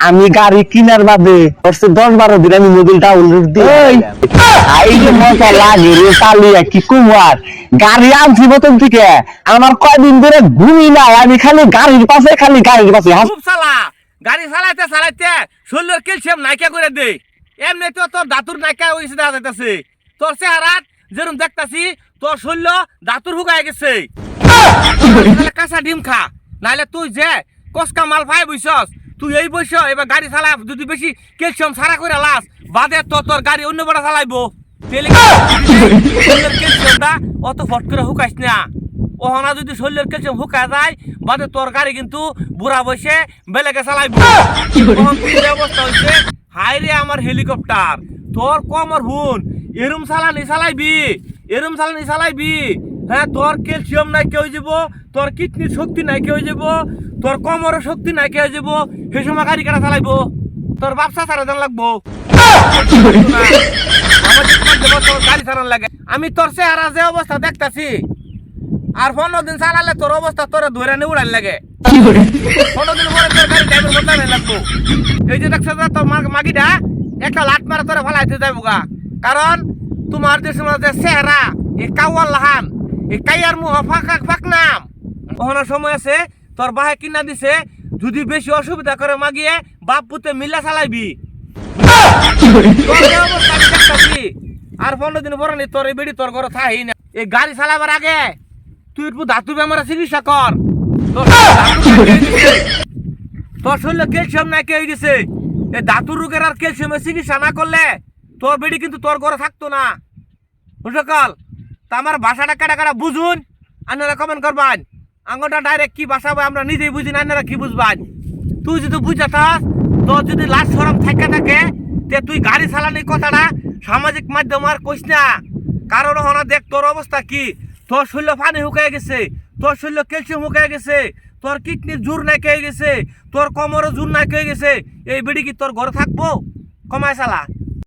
আমি গাড়ি কিনার বাদে হচ্ছে দশ বারো দিন আমি মোবিল ডাউনলোড দিই এই। যে মজা লাগে রে চালিয়া কি কুমার গাড়ি আনছি প্রথম থেকে। আমার কয়দিন ধরে ঘুমি নাই আমি খালি গাড়ির পাশে খালি গাড়ির পাশে গাড়ি চালাইতে চালাইতে শরীরের ক্যালসিয়াম নাইকা করে দে। এমনি তো তোর দাতুর নাইকা হয়েছে দেখা যাইতেছে। তোর চেহারাত যেরকম দেখতাছি তোর শরীর দাতুর হুকায় গেছে। তাহলে কাঁচা ডিম খা। নাহলে তুই যে কসকা মাল পাই বইছস তুই এই বইস, এবার গাড়ি চালা যদি বেশি ক্যালসিয়াম সারা করে লাস, বাদে তো তোর গাড়ি অন্য বড় চালাইবো। ক্যালসিয়ামটা অত ফট করে হুকাইস না। ওহনা যদি শরীরের ক্যালসিয়াম হুকা যায়, বাদে তোর গাড়ি কিন্তু বুড়া বসে বেলেগে চালাইবো। অবস্থা হইছে? হাই রে আমার হেলিকপ্টার, তোর কমর হুন, এরম চালানি চালাইবি, এরম চালানি চালাইবি। হ্যাঁ তোর ক্যালসিয়াম নাই, কেউ যাব তোর কিডনির শক্তি নাই, কেউ যাব তোর কমরের শক্তি নাই, কেউ যাব সেই সময় গাড়ি কাটা চালাইবো? তোর ছাড়া জান লাগবো? আমি তোর চেহারা যে অবস্থা দেখতাছি, আর পনেরো দিন চালালে তোর অবস্থা তোর ধরে নিয়ে উড়াই লাগে। পনেরো দিন পরে তোর গাড়ি ড্রাইভার বদলানো লাগবো। এই যে দেখছ তোর মাগিটা, একটা লাট মারা তোরে ফলাইতে যাইব গা। কারণ তোমার যে সময় যে চেহারা এই কাওয়াল লাহান। এই কাইয়ার মুহ ফাঁকা ফাঁক নাম। ওখানে সময় আছে, তোর বাহে কিনা দিছে, যদি বেশি অসুবিধা করে মাগিয়ে, বাপ পুতে মিলা চালাইবি। আর পনেরো দিন পরে নি তোর এই বেড়ি তোর ঘরে থাই না। এই গাড়ি চালাবার আগে তুই একটু ধাতু বেমারে চিকিৎসা কর। তোর শরীরে ক্যালসিয়াম কে হয়ে গেছে এই ধাতুর রোগের আর ক্যালসিয়ামের চিকিৎসা না করলে তোর বেড়ি কিন্তু তোর ঘরে থাকতো না। বুঝকাল তা আমার ভাষাটা কাটা কাটা বুঝুন? আপনারা কমেন্ট করবান। আঙ্গটা ডাইরেক্ট কি ভাষা হবে আমরা নিজেই বুঝি না, আপনারা কি বুঝবান? তুই যদি বুঝে থাস তোর যদি লাশ সরম থাকে থাকে, তে তুই গাড়ি চালানির কথাটা সামাজিক মাধ্যম আর কইস না। কারণ হনা দেখ, তোর অবস্থা কি? তোর শরীর পানি শুকায় গেছে, তোর শরীর ক্যালসিয়াম শুকায় গেছে, তোর কিডনির জোর নাই কে গেছে, তোর কোমরের জোর নাই কে গেছে, এই বিড়ি কি তোর ঘরে থাকব? কমায় চালা।